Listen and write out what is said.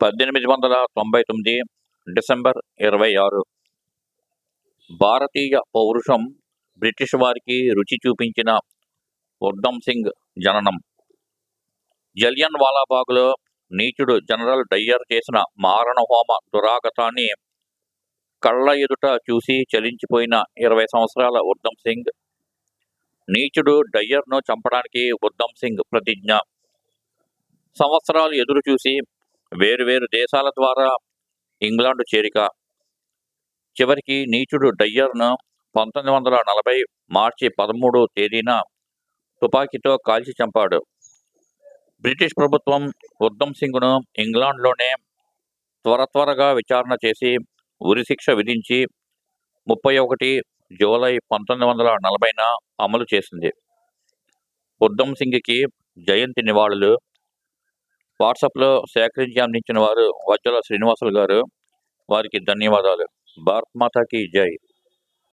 పద్దెనిమిది వందల తొంభై తొమ్మిది డిసెంబర్ ఇరవై ఆరు. భారతీయ పౌరుషం బ్రిటిష్ వారికి రుచి చూపించిన ఉద్దమ్ సింగ్ జననం. జలియన్ వాలాబాగ్లో నీచుడు జనరల్ డయ్యర్ చేసిన మారణహోమ దురాగతాన్ని కళ్ళ ఎదుట చూసి చలించిపోయిన ఇరవై సంవత్సరాల ఉద్దమ్ సింగ్ నీచుడు డయ్యర్ను చంపడానికి ఉద్దమ్ సింగ్ ప్రతిజ్ఞ. సంవత్సరాలు ఎదురు చూసి వేరువేరు దేశాల ద్వారా ఇంగ్లాండ్ చేరిక. చివరికి నీచుడు డయ్యర్ను పంతొమ్మిది వందల నలభై మార్చి పదమూడు తేదీన తుపాకీతో కాల్చి చంపాడు. బ్రిటిష్ ప్రభుత్వం ఉద్దమ్ సింగ్ను ఇంగ్లాండ్లోనే త్వర త్వరగా విచారణ చేసి ఉరిశిక్ష విధించి ముప్పై ఒకటి జూలై పంతొమ్మిది వందల నలభైన అమలు చేసింది. ఉద్దమ్ సింగ్కి జయంతి నివాళులు వాట్సాప్లో సేకరించి అందించిన వారు వజ్జల శ్రీనివాసులు గారు వారికి ధన్యవాదాలు. భారత్ మాతాకి జై.